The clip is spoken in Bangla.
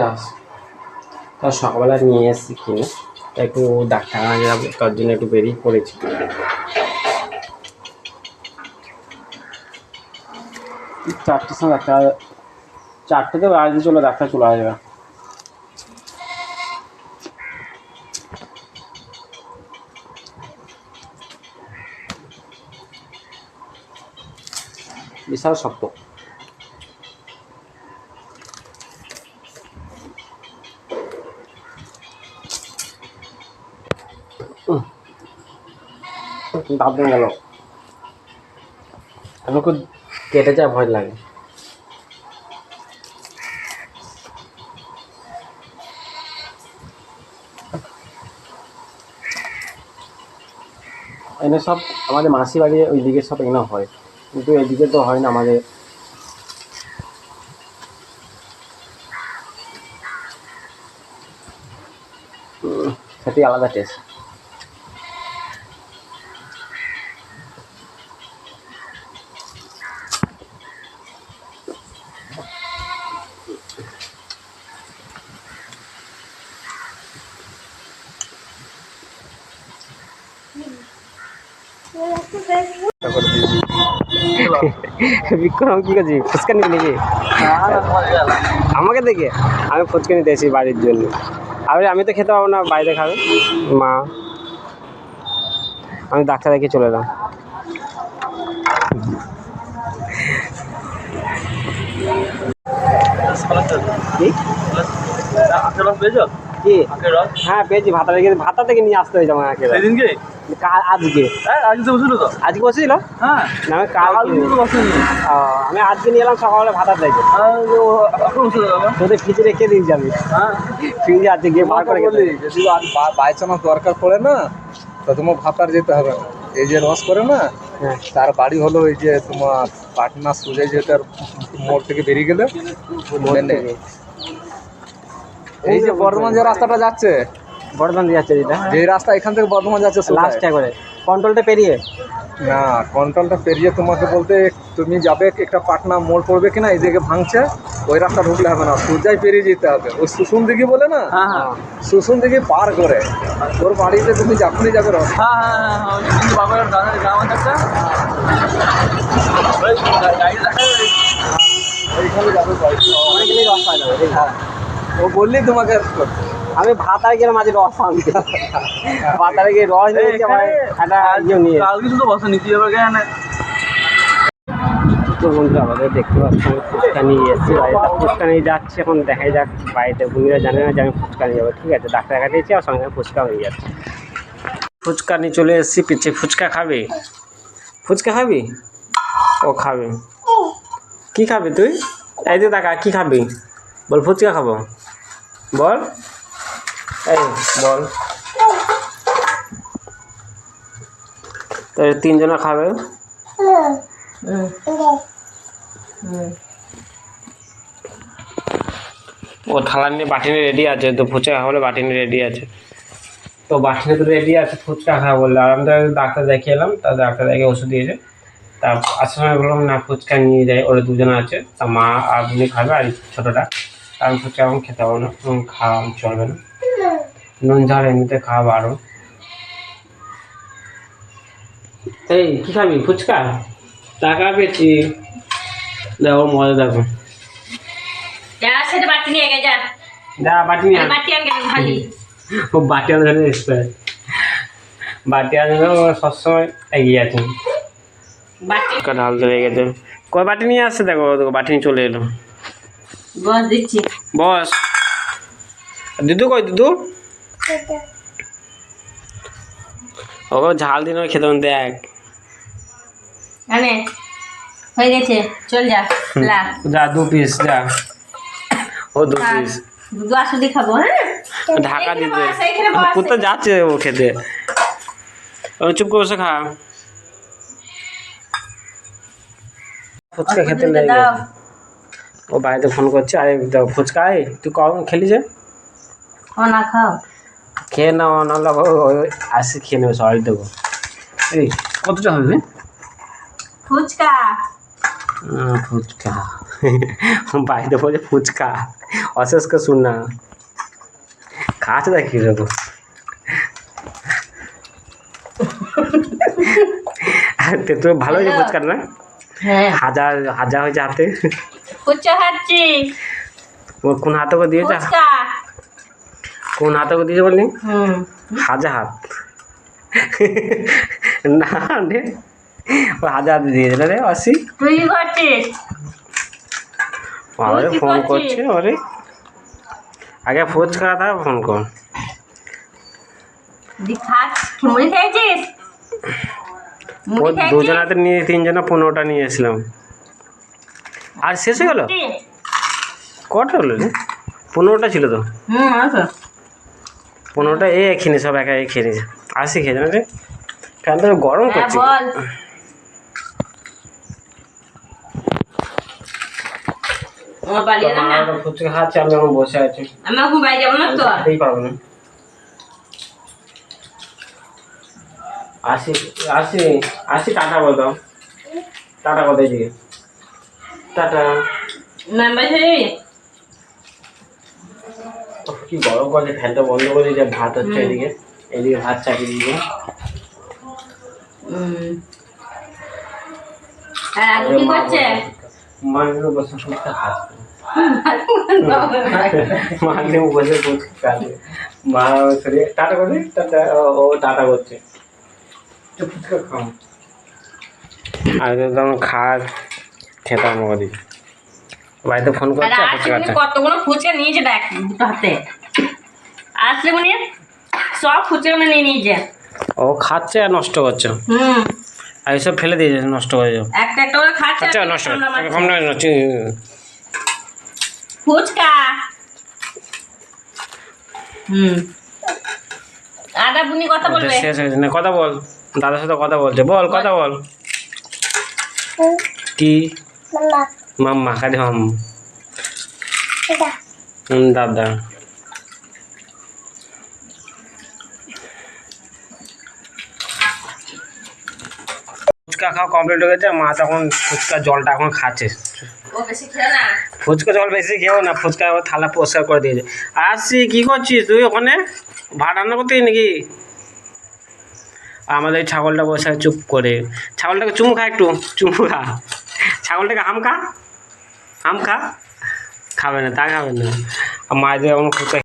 যাস। তো সকালবেলা নিয়ে এসেছি কিনে। একটু ডাক্তার যাব, তার জন্য একটু বেরিয়ে পড়েছি। চারটের সময় ডাক্তার চারটেতে বাড়িতে চলে ডাক্তার চলে আসবে। বিশাল শক্ত। দাঁত ভেঙে গেল। আমি খুব কেটে যায় ভয় লাগে। এনে সব আমাদের মাসি বাড়ি ওই দিকে সব এনে হয়। কিন্তু এদিকে তো হয় না আমাদের। সেটি আলাদা টেস্ট বিক্রম কি করছি ফুচকা নিবি নাকি? আমাকে দেখে আমি ফুচকা নিতে এসেছি বাড়ির জন্য। আর আমি তো খেতে পারব না বাইরে খাবে। মা আমি ডাক্তার দেখে চলে এলাম। হ্যাঁ পেয়েছি। ভাতা থেকে ভাতা থেকে নিয়ে আসতে হয়েছে আমাকে সেদিনকে? আজকে। হ্যাঁ আজকে তো তো? আজকে বসেছিল? হ্যাঁ। না আমি কাল আজকে বসেনি। আমি আজকে নিয়ে এলাম সকালে ভাতা থেকে এখন বসল দাদা তোদের ফ্রিজে রেখে দিয়েছি আমি। হ্যাঁ। ফ্রিজে আজকে গিয়ে বার করে খেতে। যদি বাই চান্স দরকার পড়ে না তো তোমার ভাতার যেতে হবে। না এই যে রস করে না হ্যাঁ। তার বাড়ি হলো এই যে তোমার পাটনা সুজে যেটার মোড় থেকে বেরিয়ে গেলে। এই যে বর্ধমান যে রাস্তাটা যাচ্ছে বর্ধমান দিয়ে যাচ্ছে যেটা। যে রাস্তা এখান থেকে বর্ধমান যাচ্ছে। লাস্ট করে কন্ট্রোলটা পেরিয়ে। না কন্ট্রোলটা পেরিয়ে তোমাকে বলতে তুমি যাবে একটা পাটনা মোড় পড়বে কিনা এইদিকে ভাঙছে ওই রাস্তা ঢুকলে হবে না। সোজাই পেরিয়ে যেতে হবে। ওই সুসুন দিঘি বলে না? হ্যাঁ হ্যাঁ। সুসুন দিঘি পার করে। ওর বাড়িতে তুমি যখনই যাবে হ্যাঁ। ও বললেই তোমাকে করবে। আমি ভাতারে গেলাম আজ রস আনতে। ভাতারে গিয়ে রস নিয়েছি আমার একটা ইয়ে নিয়ে। কালকে শুধু বসে নিতে যাবে কেন? তো বন্ধু আমাদের দেখতে পাচ্ছি ফুচকা নিয়ে এসেছি। বাড়িতে ফুচকা নিয়ে যাচ্ছি এখন দেখাই যাক বাড়িতে বন্ধুরা জানে না যে আমি ফুচকা নিয়ে যাব। ঠিক আছে ডাক্তার আর সঙ্গে ফুচকা হয়ে যাচ্ছে। ফুচকা নিয়ে চলে এসেছি ফুচকা খাবে? ফুচকা খাবি? ও খাবে। কি খাবি তুই? এই যে দেখা কি খাবি? বল ফুচকা খাব। বল। এই, বল। তো এই তিনজনে খাবে? ও থালা নিয়ে বাটি নিয়ে রেডি আছে, তো ফুচকা খাবলে বাটি নিয়ে রেডি আছে। তো বাটি নিয়ে তো রেডি আছে, ফুচকা খাওয়া বললে। আর আমি ডাক্তার দেখিয়ে এলাম, তা ডাক্তার দেখে ওষুধ দিয়েছে। তা আসার সময় বললাম, না, ফুচকা নিয়ে যাই, ওরা দুজনে আছে। তা মা আর উনি খাবে, আর ছোটোটা। আমি ফুচকা এখন খেতে হবে না খাওয়া চলবে না। নুন ঝাল এমনিতে খাওয়া বারো এই কি খাবি? ফুচকা? টাকা পেয়েছি। দেখো মজা দেখো। যা বাটি নিয়ে গে যা। যা বাটি নিয়ে আন। বাটি আন খালি ও বাটি আনতে এক্সপায়ার। বাটি আনতে ও সবসময় এগিয়ে আছে। বাটি। ঢাল ধরে গেছে। কয় বাটি নিয়ে আসছে? দেখো দেখো বাটি নিয়ে চলে এলো। বস দিচ্ছি। বস। দুদু কই দুদু? ও ঝাল দিন খেতে দেখ আনে হয়ে গেছে চল যা লা। যা দু পিস যা। ও দু পিস দুধ আসুদি খাব হ্যাঁ? ঢাকা দিতে কোথায় যাচ্ছে ও খেতে। ও চুপ করে বসে খা। ফুচকা খেতে লেগে। গেছে। ও বাড়িতে ফোন করছে আরে ফুচকা তুই কখন খেলি যে? ও না খাও। খেয়ে নাও ও আসি খেয়ে নেবে সবাই দেবো এই কতটা হবে ফুচকা। ফুচকা। বাড়িতে বলে ফুচকা। অশেষকে শুন না। খাচ্ছে দেখ কীরকম আর তেঁতুল ভালো হয়েছে ফুচকা না? হ্যাঁ। হাজার হাজার হয়েছে হাতে। ফুচকা খাচ্ছি। ও কোন হাতে করে দিয়েছে? ফুচকা। কোন হাতে দিয়েছে বললি? হাজার হাত। না রে। ও হাজার হাতে দিয়েছে না রে অসি আমারে ফোন করছে ওরে আগে ফুচকা তারপর ফোন কর। দি খাচ্ছ মুড়ি খেয়েছিস? ও দুজন হাতে নিয়ে তিনজনে পনেরোটা নিয়ে এসলাম আর শেষ হয়ে গেল? কটা? হলো রে? পনেরোটা ছিল তো। হুম পনেরোটা এ খেয়ে সব একা এ খেয়ে নিয়েছে। আসি খেয়ে না রে ফ্যানটা তো গরম হ্যাঁ করছে। না? ফুচকা খাচ্ছে আমি এখন বসে আছি। আমি এখন বাড়ি যাব না তো? খেতেই না। আসি আসি আসি টাটা বল দাও। টাটা কোথায় দিকে টাটা। মেম্বার কি গরম করছে ফ্যানটা বন্ধ করে যে ভাত হচ্ছে এদিকে? এদিকে ভাত চাপিয়ে মা টাটা করে টাটা ও- টাটা করছে। ফুচকা খাও। আর খেতাম ওদি বাড়িতে ফোন করছে? কতগুলো ফুচকা নিয়েছে দেখ হাতে। আসলে মানে সব ফুচকা নিয়ে নিয়েছে। ও খাচ্ছে আর নষ্ট করছে। হুম। আর এসব ফেলে দিয়েছে নষ্ট করে একটা একটা করে খাচ্ছে আচ্ছা নষ্ট ফুচকা। হুম। আদা বুনি কথা বলবে? শেষ হয়েছে না কথা বল। দাদার সাথে কথা বলছে। বল কথা বল। কি? মাম্মা। দাদা। ফুচকা খাওয়া কমপ্লিট হয়ে গেছে মা তখন ফুচকা জলটা এখন খাচ্ছে। ফুচকা জল বেশি খেয়েও না ফুচকা থালা পরিষ্কার করে দিয়েছে। আসছি কি করছিস তুই ওখানে? ভাত রান্না করতে নাকি? আমাদের ছাগলটা বসে চুপ করে। ছাগলটাকে চুমু খা একটু চুমু খা। ছাগলটাকে আম খা আম খা। খাবে না তা খাবে না। আর মায়েদের এখন ফুচকা